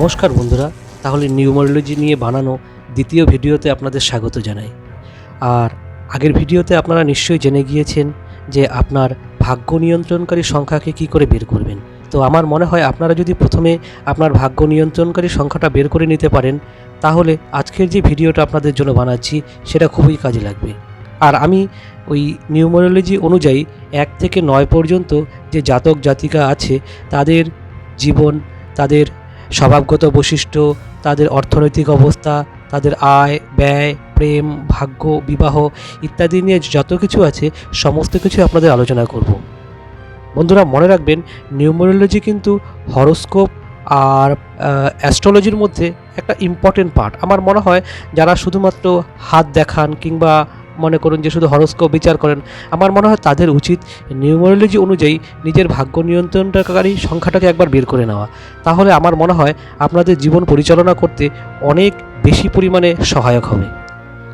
নমস্কার বন্ধুরা, তাহলে নিউমারোলজি নিয়ে বানানো দ্বিতীয় ভিডিওতে আপনাদের স্বাগত জানাই। আর আগের ভিডিওতে আপনারা নিশ্চয়ই জেনে গিয়েছেন যে আপনার ভাগ্য নিয়ন্ত্রণকারী সংখ্যাকে কি করে বের করবেন। তো আমার মনে হয় আপনারা যদি প্রথমে আপনার ভাগ্য নিয়ন্ত্রণকারী সংখ্যাটা বের করে নিতে পারেন, তাহলে আজকের যে ভিডিওটা আপনাদের জন্য বানাচ্ছি, সেটা খুবই কাজে লাগবে। আর আমি ওই নিউমারোলজি অনুযায়ী এক থেকে নয় পর্যন্ত যে জাতক জাতিকা আছে, তাদের জীবন, তাদের স্বভাবগত বৈশিষ্ট্য, তাদের অর্থনৈতিক অবস্থা, তাদের আয়, ব্যয়, প্রেম, ভাগ্য, বিবাহ ইত্যাদি নিয়ে যত কিছু আছে, সমস্ত কিছু আপনাদের আলোচনা করব। বন্ধুরা, মনে রাখবেন, নিউমারোলজি কিন্তু হরোস্কোপ আর অ্যাস্ট্রোলজির মধ্যে একটা ইম্পর্টেন্ট পার্ট আমার মনে হয়, যারা শুধুমাত্র হাত দেখান কিংবা মনে করুন যে শুধু হরোস্কোপ বিচার করেন। আমার মনে হয় তাদের উচিত নিউমারোলজি অনুযায়ী নিজের ভাগ্য নিয়ন্ত্রণকারী সংখ্যাটাকে একবার বের করে নেওয়া। তাহলে আমার মনে হয় আপনাদের জীবন পরিচালনা করতে অনেক বেশি পরিমাণে সহায়ক হবে।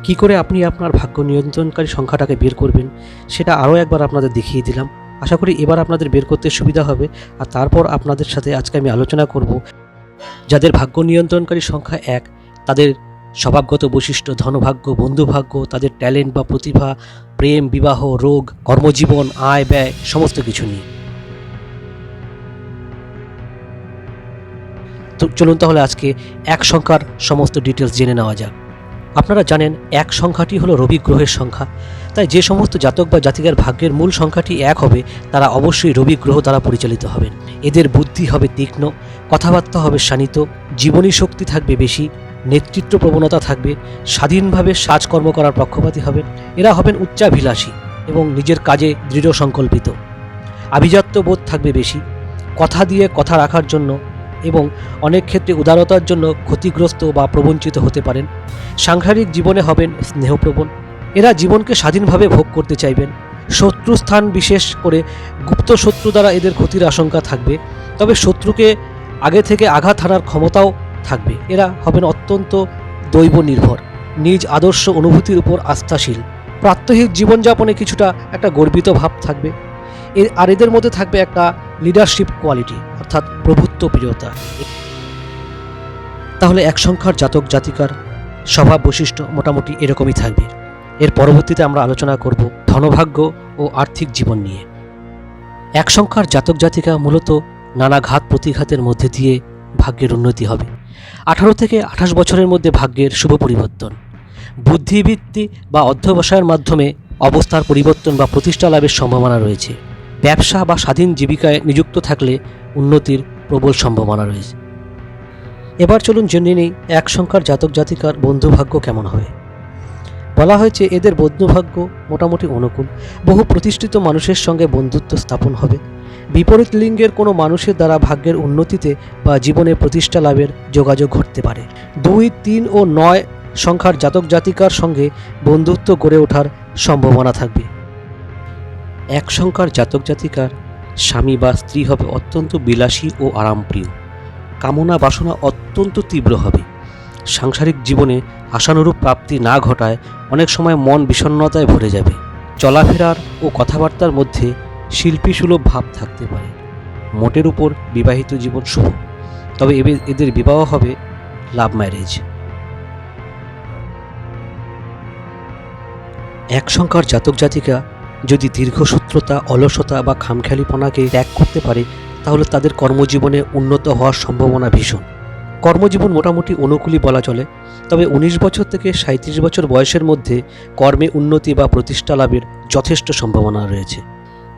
কি করে আপনি আপনার ভাগ্য নিয়ন্ত্রণকারী সংখ্যাটাকে বের করবেন, সেটা আরও একবার আপনাদের দেখিয়ে দিলাম। আশা করি এবার আপনাদের বের করতে সুবিধা হবে। আর তারপর আপনাদের সাথে আজকে আমি আলোচনা করব, যাদের ভাগ্য নিয়ন্ত্রণকারী সংখ্যা এক, তাদের স্বভাবগত বৈশিষ্ট্য, ধনভাগ্য, বন্ধুভাগ্য, তাদের ট্যালেন্ট বা প্রতিভা, প্রেম, বিবাহ, রোগ, কর্মজীবন, আয়, ব্যয়, সমস্ত কিছু নিয়ে। তো চলুন তাহলে আজকে এক সংখ্যার সমস্ত ডিটেলস জেনে নেওয়া যাক। আপনারা জানেন এক সংখ্যাটি হলো রবি গ্রহের সংখ্যা। তাই যে সমস্ত জাতক বা জাতিকার ভাগ্যের মূল সংখ্যাটি এক হবে, তারা অবশ্যই রবি গ্রহ দ্বারা পরিচালিত হবেন। এদের বুদ্ধি হবে তীক্ষ্ণ, কথাবার্তা হবে শানিত, জীবনী শক্তি থাকবে বেশি নেতৃত্ব প্রবণতা থাকবে, স্বাধীনভাবে সাজকর্ম করার পক্ষপাতী হবেন, এরা হবেন উচ্চাভিলাষী এবং নিজের কাজে দৃঢ় সংকল্পিত। আভিজাত্য বোধ থাকবে বেশি, কথা দিয়ে কথা রাখার জন্য এবং অনেক ক্ষেত্রে উদারতার জন্য ক্ষতিগ্রস্ত বা প্রবঞ্চিত হতে পারেন। সাংসারিক জীবনে হবেন স্নেহপ্রবণ, এরা জীবনকে স্বাধীনভাবে ভোগ করতে চাইবেন। শত্রু স্থান বিশেষ করে গুপ্ত শত্রু দ্বারা এদের ক্ষতির আশঙ্কা থাকবে, তবে শত্রুকে আগে থেকে আঘাত হানার ক্ষমতাও থাকবে। এরা হবেন অত্যন্ত দৈব নির্ভর নিজ আদর্শ অনুভূতির উপর আস্থাশীল। প্রাত্যহিক জীবনযাপনে কিছুটা একটা গর্বিত ভাব থাকবে। এর আর এদের মধ্যে থাকবে একটা লিডারশিপ কোয়ালিটি অর্থাৎ প্রভুত্ব প্রিয়তা। তাহলে এক সংখ্যার জাতক জাতিকার স্বভাব বৈশিষ্ট্য মোটামুটি এরকমই থাকবে। এর পরবর্তীতে আমরা আলোচনা করব ধনভাগ্য ও আর্থিক জীবন নিয়ে। এক সংখ্যার জাতক জাতিকা মূলত নানা ঘাত প্রতিঘাতের মধ্যে দিয়ে ভাগ্যের উন্নতি হবে। আঠারো থেকে আঠাশ বছরের মধ্যে ভাগ্যের শুভ পরিবর্তন। বুদ্ধিবৃত্তি বা অধ্যবসায়ের মাধ্যমে অবস্থার পরিবর্তন বা প্রতিষ্ঠা লাভের সম্ভাবনা রয়েছে। ব্যবসা বা স্বাধীন জীবিকায় নিযুক্ত থাকলে উন্নতির প্রবল সম্ভাবনা রয়েছে। এবার চলুন জেনে নিই এক সংখ্যার জাতক জাতিকার বন্ধুভাগ্য কেমন হবে বলা হয়েছে এদের বন্ধুভাগ্য মোটামুটি অনুকূল। বহু প্রতিষ্ঠিত মানুষের সঙ্গে বন্ধুত্ব স্থাপন হবে। বিপরীত লিঙ্গের কোনো মানুষের দ্বারা ভাগ্যের উন্নতিতে বা জীবনে প্রতিষ্ঠা লাভের যোগাযোগ ঘটতে পারে। দুই, তিন ও নয় সংখ্যার জাতক জাতিকার সঙ্গে বন্ধুত্ব গড়ে ওঠার সম্ভাবনা থাকবে। এক সংখ্যার জাতক জাতিকার স্বামী বা স্ত্রী হবে অত্যন্ত বিলাসী ও আরামপ্রিয়। কামনা বাসনা অত্যন্ত তীব্র হবে। সাংসারিক জীবনে আশানুরূপ প্রাপ্তি না ঘটায় অনেক সময় মন বিষণ্ণতায় ভরে যাবে। চলাফেরার ও কথাবার্তার মধ্যে শিল্পী সুলভ ভাব থাকতে পারে। মোটের উপর বিবাহিত জীবন শুভ, তবে এদের বিবাহ হবে লাভ ম্যারেজ এক সংখ্যার জাতক জাতিকা যদি দীর্ঘসূত্রতা, অলসতা বা খামখেয়ালিপনাকে ত্যাগ করতে পারে, তাহলে তাদের কর্মজীবনে উন্নত হওয়ার সম্ভাবনা ভীষণ। কর্মজীবন মোটামুটি অনুকূলই বলা চলে, তবে উনিশ বছর থেকে সাঁত্রিশ বছর বয়সের মধ্যে কর্মে উন্নতি বা প্রতিষ্ঠা লাভের যথেষ্ট সম্ভাবনা রয়েছে।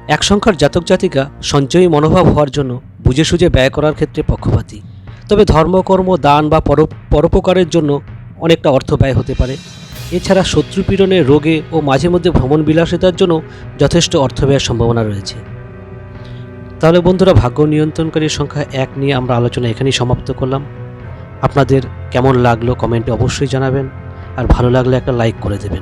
এক সংখ্যার জাতক জাতিকা সঞ্চয়ী মনোভাব হওয়ার জন্য বুঝে সুঝে ব্যয় করার ক্ষেত্রে পক্ষপাতী। তবে ধর্মকর্ম দান বা পর, পরোপকারের জন্য অনেকটা অর্থ ব্যয় হতে পারে। এছাড়া শত্রুপীড়নে রোগে ও মাঝে মধ্যে ভ্রমণ বিলাসিতার জন্য যথেষ্ট অর্থ ব্যয়ের সম্ভাবনা রয়েছে। তাহলে বন্ধুরা, ভাগ্য নিয়ন্ত্রণকারীর সংখ্যা এক নিয়ে আমরা আলোচনা এখানেই সমাপ্ত করলাম। আপনাদের কেমন লাগল কমেন্টে অবশ্যই জানাবেন। আর ভালো লাগলে একটা লাইক করে দেবেন।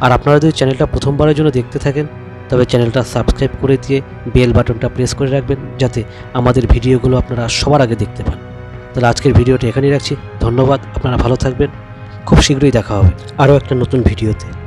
আর আপনারা যদি চ্যানেলটা প্রথমবারের জন্য দেখতে থাকেন তবে চ্যানেলটা সাবস্ক্রাইব করে দিয়ে বেল বাটনটা প্রেস করে রাখবেন যাতে আমাদের ভিডিওগুলো আপনারা সবার আগে দেখতে পান। তাহলে আজকের ভিডিওটা এখানেই রাখছি। ধন্যবাদ, আপনারা ভালো থাকবেন। খুব শীঘ্রই দেখা হবে আরও একটা নতুন ভিডিওতে।